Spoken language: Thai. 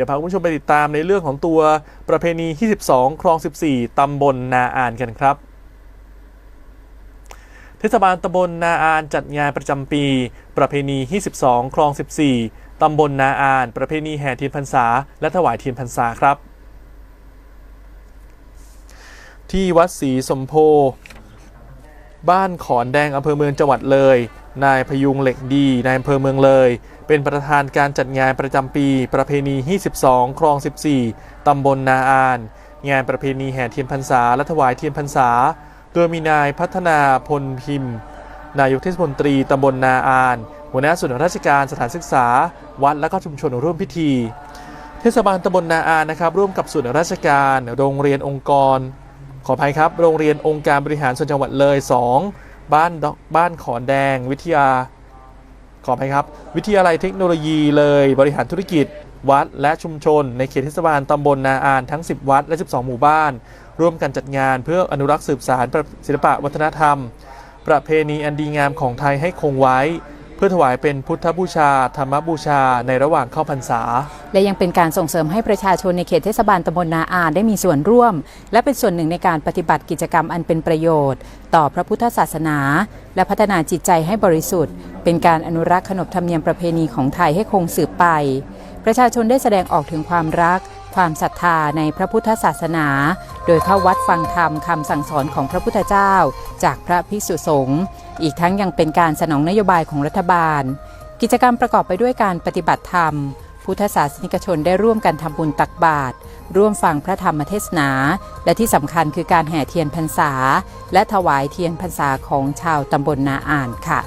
ดี๋ยวพาคุณผู้ชมไปติดตามในเรื่องของตัวประเพณีที่12คลอง 14 ตำบลนาอานกันครับ เทศบาลตำบลนาอานจัดงานประจำปี ประเพณีที่12คลอง 14 ตำบลนาอาน ประเพณีแห่เทียนพรรษา และถวายเทียนพรรษาครับ ที่วัดศรีสมโพ บ้านขอนแดงอำเภอเมืองจังหวัดเลย นายพยุงเหล็กดีนายอำเภอเมืองเลย เป็นประธานการจัดงานประจำปี ประเพณีที่12คลอง 14 ตำบลนาอาน งานประเพณีแห่เทียนพรรษาและถวายเทียนพรรษา โดยมีนายพัฒนาพลพิมพ์ นายกเทศมนตรีตำบลนาอาน หัวหน้าส่วนราชการสถานศึกษา วัดและก็ชุมชนร่วมพิธี เทศบาลตำบลนาอานนะครับร่วมกับส่วนราชการ โรงเรียนองค์กร ขออภัยครับ โรงเรียนองค์การบริหารส่วนจังหวัดเลย 2 บ้านดอกบ้านขอนแดง วิทยา ขออภัยครับ วิทยาลัยเทคโนโลยีเลย บริหารธุรกิจ วัดและชุมชน ในเขตเทศบาลตำบลนาอานทั้ง 10 วัดและ 12 หมู่บ้าน ร่วมกันจัดงานเพื่ออนุรักษ์สืบสานปรศิลปะวัฒนธรรม ประเพณีอันดีงามของไทยให้คงไว้ เพื่อถวายเป็นพุทธบูชา ธรรมบูชาในระหว่างเข้าพรรษา และยังเป็นการส่งเสริมให้ประชาชนในเขตเทศบาลตำบลนาอานได้มีส่วนร่วม และเป็นส่วนหนึ่งในการปฏิบัติกิจกรรมอันเป็นประโยชน์ ต่อพระพุทธศาสนา และพัฒนาจิตใจให้บริสุทธิ์ เป็นการอนุรักษ์ขนบธรรมเนียมประเพณีของไทยให้คงสืบไป ประชาชนได้แสดงออกถึงความรัก ความศรัทธาในพระพุทธศาสนา โดยเข้าวัดฟังธรรมคำสั่งสอนของพระพุทธเจ้า จากพระภิกษุสงฆ์อีกทั้งยังเป็นการสนองนโยบายของรัฐบาล กิจกรรมประกอบไปด้วยการปฏิบัติธรรม พุทธศาสนิกชนได้ร่วมกันทำบุญตักบาตรร่วมฟังพระธรรมเทศนา และที่สำคัญคือการแห่เทียนพรรษา และถวายเทียนพรรษาของชาวตำบลนาอ่านค่ะ